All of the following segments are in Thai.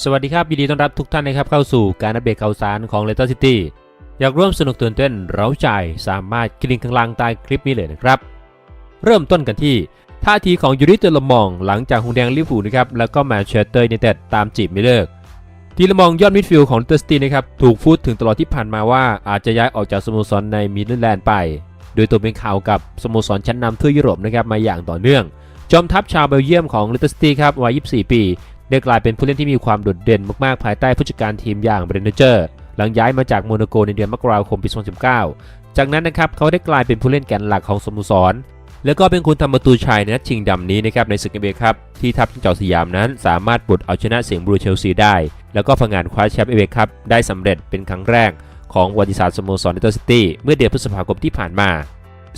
สวัสดีครับ ยินดีต้อนรับทุกท่านนะครับเข้าสู่การอัปเดตข่าวสารของเลสเตอร์ซิตี้อยากร่วมสนุกตื่นเต้นเร้าใจสามารถคลิกข้างล่างใต้คลิปนี้เลยนะครับ เริ่มต้นกันที่ ท่าทีของยูริเตอร์ลมอง หลังจากหงแดงลิเวอร์พูนะครับแล้วก็แมนเชสเตอร์ยูไนเต็ดตามจีบไม่เลิก ทีละมองยอดมิดฟิลด์ของเลสเตอร์ซิตี้นะครับถูกพูดถึงตลอดที่ผ่านมาว่าอาจจะย้ายออกจากสโมสรในมิดแลนด์ไป โดยตัวเป็นข่าวกับสโมสรชั้นนำทั่วยุโรปนะครับมาอย่างต่อเนื่องจอมทัพชาวเบลเยียมของเลสเตอร์ซิตี้ครับวัย 24 ปี ได้กลายเป็นผู้เล่นที่มีความโดดเด่นมากๆ ภายใต้ผู้จัดการทีมอย่างเบรนเจอร์ หลังย้ายมาจากโมนาโกในเดือนมกราคมปี 2019 จากนั้นนะครับเขาได้กลายเป็นผู้เล่นแกนหลักของสโมสร แล้วก็เป็นคนทำประตูชัยในนัดชิงดำนี้นะครับในศึกเอเบครับที่ทัพจิ้งจอกสยามนั้น สามารถบุดเอาชนะเสียงบลูเชลซีได้ แล้วก็ผงานคว้าแชมป์เอเบครับได้สำเร็จเป็นครั้งแรกของประวัติศาสตร์สโมสรเลสเตอร์ซิตี้เมื่อเดือนพฤษภาคมที่ผ่านมา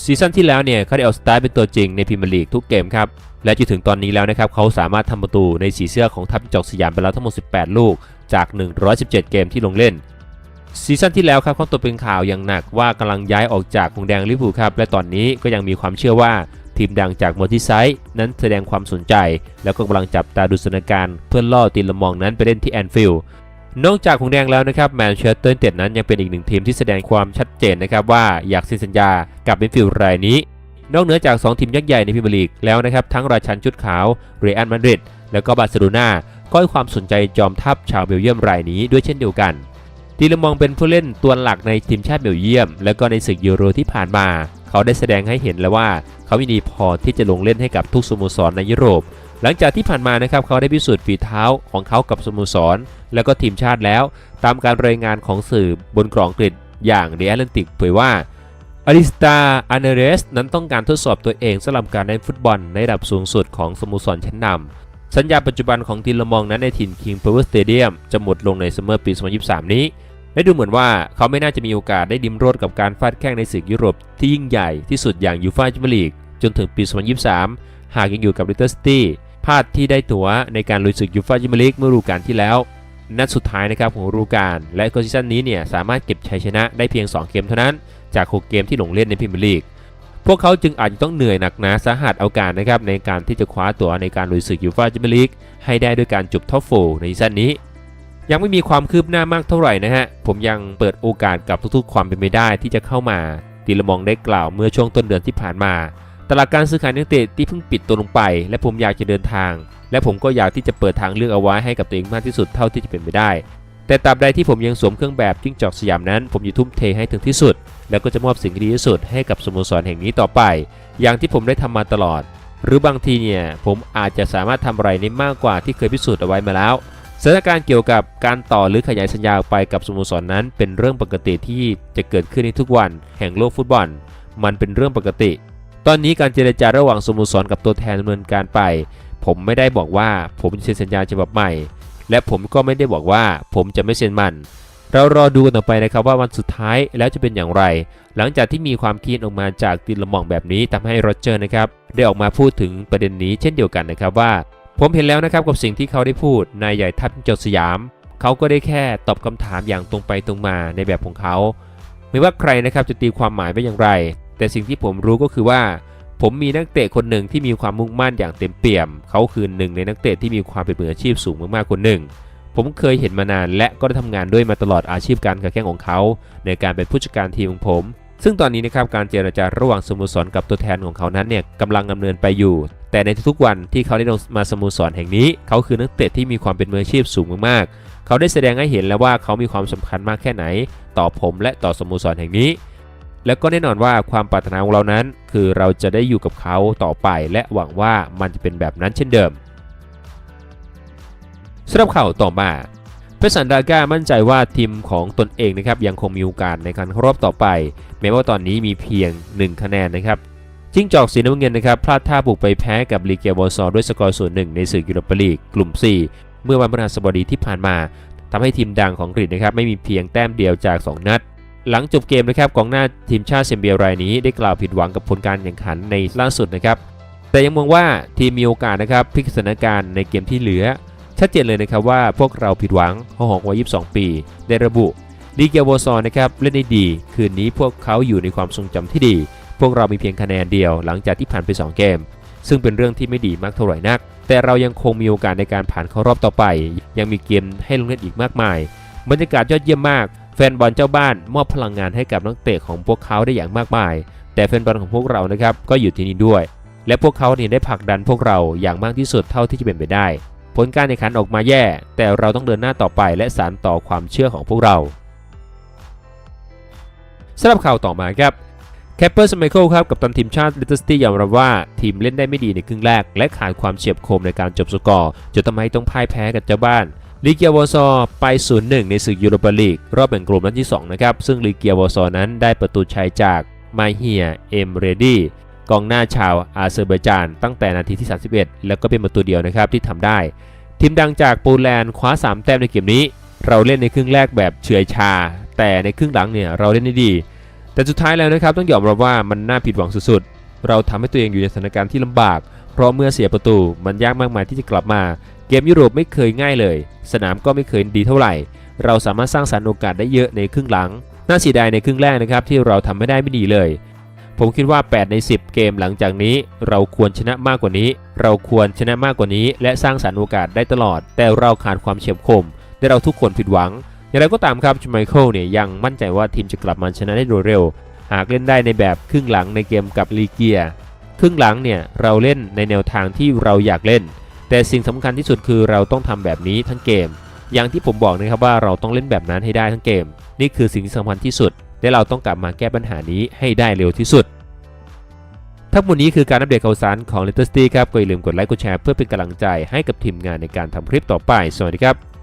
ซีซั่นที่แล้วเนี่ยเขาได้เอาสตาร์เป็นตัวจริงในพรีเมียร์ลีกทุกเกมครับ และจนถึงตอนนี้แล้วนะครับเขาสามารถทำประตูในสีเสื้อของทัพจอกสยามไปแล้วทั้งหมด 18 ลูกจาก 117 เกมที่ลงเล่น ซีซั่นที่แล้วครับเขาตัวเป็นข่าวอย่างหนักว่ากำลังย้ายออกจากหงแดงลิเวอร์พูครับและตอนนี้ก็ยังมีความเชื่อว่าทีมดังจากมอร์ทิไซด์นั้นแสดงความสนใจ แล้วก็กำลังจับตาดูสถานการณ์เพื่อล่อตีละมองนั้นไปเล่นที่แอนฟิลด์นอกจากหงแดงแล้วนะครับแมนเชสเตอร์เต็ดนั้นยังเป็นอีกหนึ่งทีมที่แสดงความชัดเจนนะครับว่าอยากเซ็นสัญญากับเบนฟิลด์รายนี้ นอกเหนือจาก 2 ทีมยักษ์ใหญ่ในพรีเมียร์ลีกแล้วนะครับทั้งราชันชุดขาวเรอัลมาดริดแล้วก็บาร์เซโลนาก็ให้ความสนใจจอมทัพชาวเบลเยียมรายนี้ด้วยเช่นเดียวกันทีละมองเป็นผู้เล่นตัวหลักในทีมชาติเบลเยียม และก็ในศึกยูโรที่ผ่านมา เขาได้แสดงให้เห็นแล้วว่า เขามีดีพอที่จะลงเล่นให้กับทุกสโมสรในยุโรป หลังจากที่ผ่านมานะครับเขาได้พิสูจน์ฝีเท้าของเขากับสโมสร และก็ทีมชาติแล้ว ตามการรายงานของสื่อบนกรองอังกฤษอย่างเด e แอตแลนติกเผยว่า อริสตาอาเนเรสนั้นต้องการทดสอบตัวเองสำหรับการเล่นฟุตบอลในระดับสูงสุดของสโมสรชั้นนำสัญญาปัจจุบันของทีมละมองนั้นในถิ่น King Power Stadium จะหมดลงในซัมเมอร์ปี 2023 นี้และดูเหมือนว่าเขาไม่น่าจะมีโอกาสได้ดิมรดกับการฟาดแข้งในศึกยุโรปที่ยิ่งใหญ่ที่สุดอย่างยูฟ่าแชมเปี้ยนลีกจนถึงปี 2023 หากยังอยู่กับลิเตอร์ซิตี้พลาดที่ได้ตั๋วในการลุยศึกยูฟ่าแชมเปี้ยนลีกเมื่อฤดูกาลที่แล้ว นัดสุดท้ายนะครับของฤดูกาลและก็ซีซั่นนี้เนี่ยสามารถเก็บชัยชนะได้เพียง 2 เกมเท่านั้น จาก 6 เกมที่ลงเล่นในพรีเมียร์ลีกพวกเขาจึงอาจจะต้องเหนื่อยหนักหนาสาหัสเอาการนะครับในการที่จะคว้าตัวในการลุยศึกยูฟ่าแชมเปี้ยนลีกให้ได้ด้วยการจบท็อปโฟในซีซั่นนี้ ยังไม่มีความคืบหน้ามากเท่าไหร่นะฮะผมยังเปิดโอกาสกับทุกๆ ความเป็นไปได้ที่จะเข้ามาตีละมองได้กล่าวเมื่อช่วงต้นเดือนที่ผ่านมา ตลาดการซื้อขายนักเตะที่เพิ่งปิดตัวลงไป และผมอยากจะเดินทาง และผมก็อยากที่จะเปิดทางเลือกเอาไว้ให้กับตัวเองมากที่สุดเท่าที่จะเป็นไปได้ แต่ตราบใดที่ผมยังสวมเครื่องแบบจิ้งจอกสยามนั้น ผมจะทุ่มเทให้ถึงที่สุด แล้วก็จะมอบสิ่งดีที่สุดให้กับสโมสรแห่งนี้ต่อไป อย่างที่ผมได้ทำมาตลอด หรือบางทีเนี่ยผมอาจจะสามารถทำอะไรได้มากกว่าที่เคยพิสูจน์เอาไว้มาแล้วสถานการณ์เกี่ยวกับการต่อหรือขยายสัญญาออกไปกับสโมสรนั้น เป็นเรื่องปกติที่จะเกิดขึ้นในทุกวัน แห่งโลกฟุตบอล มันเป็นเรื่องปกติ ตอนนี้การเจรจาระหว่างสโมสรกับตัวแทนดำเนินการไป ผมไม่ได้บอกว่าผมจะเซ็นสัญญาฉบับใหม่ และผมก็ไม่ได้บอกว่าผมจะไม่เซ็นมัน เรารอดูกันต่อไปนะครับว่าวันสุดท้ายแล้วจะเป็นอย่างไร หลังจากที่มีความคิดออกมาจากติละมองแบบนี้ทำให้โรเจอร์นะครับได้ออกมาพูดถึงประเด็นนี้เช่นเดียวกันนะครับว่า ผมเห็นแล้วนะครับกับสิ่งที่เขาได้พูดนายใหญ่ทัพจดสยาม เขาก็ได้แค่ตอบคำถามอย่างตรงไปตรงมาในแบบของเขา ไม่ว่าใครนะครับจะตีความหมายไปอย่างไร แต่สิ่งที่ผมรู้ก็คือว่า ผมมีนักเตะคนหนึ่งที่มีความมุ่งมั่นอย่างเต็มเปี่ยม เขาคือหนึ่งในนักเตะที่มีความเป็นมืออาชีพสูงมากๆคนหนึ่ง ผมเคยเห็นมานานและก็ได้ทำงานด้วยมาตลอดอาชีพการค้าแข่งของเขา ในการเป็นผู้จัดการทีมของผม ซึ่งตอนนี้นะครับการเจรจาระหว่างสโมสรกับตัวแทนของเขานั้นเนี่ยกำลังดำเนินไปอยู่ แต่ในทุกๆวันที่เขาได้ลงมาสโมสรแห่งนี้ เขาคือนักเตะที่มีความเป็นมืออาชีพสูงมากๆ เขาได้แสดงให้เห็นแล้วว่าเขามีความสำคัญมากแค่ไหน ต่อผมและต่อสโมสรแห่งนี้ และก็แน่นอนว่าความปรารถนาของเรานั้น คือเราจะได้อยู่กับเขาต่อไป และหวังว่ามันจะเป็นแบบนั้นเช่นเดิมสำหรับข่าวต่อมาเพสันดาก้ามั่นใจว่าทีมของตนเองนะครับยังคงมีโอกาสในการรอบต่อไป แม้ว่าตอนนี้มีเพียง 1 คะแนนนะครับจิ้งจอกสีน้ำเงินนะครับพลาดท่าบุกไปแพ้กับลีเกียวอซอด้วยสกอร์ส่วนหนึ่งในศึกยูโรปลีกกลุ่ม 4 เมื่อวันพฤหัสบดีที่ผ่านมาทำให้ทีมดังของอังกฤษนะครับไม่มีเพียงแต้มเดียวจาก 2 นัด หลังจบเกมนะครับกองหน้าทีมชาติเซมเบียรายนี้ได้กล่าวผิดหวังกับผลการแข่งขันในล่าสุดนะครับ แต่ยังมองว่าทีมมีโอกาสนะครับพลิกสถานการณ์ในเกมที่เหลือ ชัดเจนเลยนะครับว่าพวกเราผิดหวังเขาหองวัย22 ปีได้ระบุลีเกียวอซอนนะครับเล่นได้ดี คืนนี้พวกเขาอยู่ในความทรงจำที่ดี พวกเรามีเพียงคะแนนเดียวหลังจากที่ผ่านไป 2 เกม ซึ่งเป็นเรื่องที่ไม่ดีมากเท่าไหร่นัก แต่เรายังคงมีโอกาสในการผ่านเข้ารอบต่อไป ยังมีเกมให้ลงเล่นอีกมากมาย บรรยากาศยอดเยี่ยมมาก แฟนบอลเจ้าบ้านมอบพลังงานให้กับนักเตะของพวกเขาได้อย่างมากมาย แต่แฟนบอลของพวกเรานะครับก็อยู่ที่นี่ด้วย และพวกเขาเนี่ยได้ผลักดันพวกเราอย่างมากที่สุดเท่าที่จะเป็นไปได้ ผลการแข่งขันออกมาแย่ แต่เราต้องเดินหน้าต่อไปและสานต่อความเชื่อของพวกเราสำหรับข่าวต่อมาครับแคปเปอร์สไมเคิลครับกับตันทีมชาติลิตเติ้ลซิตี้ยอมรับว่าทีมเล่นได้ไม่ดีในครึ่งแรก และขาดความเฉียบคมในการจบสกอร์จนทำให้ต้องพ่ายแพ้กับเจ้าบ้าน ลีเกียวอซอไป 0-1 ในศึกยูโรปาลีก รอบแบ่งกลุ่มนัดที่ 2 นะครับ ซึ่งลีเกียวอซอนั้นได้ประตูชัยจากมาเฮียเอมเรดี้กองหน้าชาวอาเซอร์ไบจานตั้งแต่นาทีที่ 31 แล้วก็เป็นประตูเดียวนะครับที่ทำได้ ทีมดังจากโปแลนด์คว้า 3 แต้มในเกมนี้ เราเล่นในครึ่งแรกแบบเฉื่อยชา แต่ในครึ่งหลังเนี่ยเราเล่นได้ดี แต่สุดท้ายแล้วนะครับต้องยอมรับว่ามันน่าผิดหวังสุดๆเราทำให้ตัวเองอยู่ในสถานการณ์ที่ลำบาก เพราะเมื่อเสียประตูมันยากมากมายที่จะกลับมา เกมยุโรปไม่เคยง่ายเลย สนามก็ไม่เคยดีเท่าไหร่ เราสามารถสร้างสรรค์โอกาสได้เยอะในครึ่งหลัง น่าเสียดายในครึ่งแรกนะครับที่เราทำไม่ได้ไม่ดีเลย ผมคิดว่า 8 ใน 10 เกมหลังจากนี้ เราควรชนะมากกว่านี้ เราควรชนะมากกว่านี้ และสร้างสรรค์โอกาสได้ตลอด แต่เราขาดความเฉียบคมและเราทุกคนผิดหวัง อย่างไรก็ตามครับจูไมเคิลเนี่ยยังมั่นใจว่าทีมจะกลับมาชนะได้โดยเร็ว หากเล่นได้ในแบบครึ่งหลังในเกมกับลีเกีย ครึ่งหลังเนี่ยเราเล่นในแนวทางที่เราอยากเล่น แต่สิ่งสำคัญที่สุดคือเราต้องทำแบบนี้ทั้งเกม อย่างที่ผมบอกนะครับว่าเราต้องเล่นแบบนั้นให้ได้ทั้งเกม นี่คือสิ่งที่สำคัญที่สุด และเราต้องกลับมาแก้ปัญหานี้ให้ได้เร็วที่สุด ทั้งหมดนี้คือการอัปเดตข่าวสารของ l e t t e r s t y ครับก็อย่าลืมกดไลค์กดแชร์เพื่อเป็นกำลังใจให้กับทีมงานในการทำคลิปต่อไป สวัสดีครับ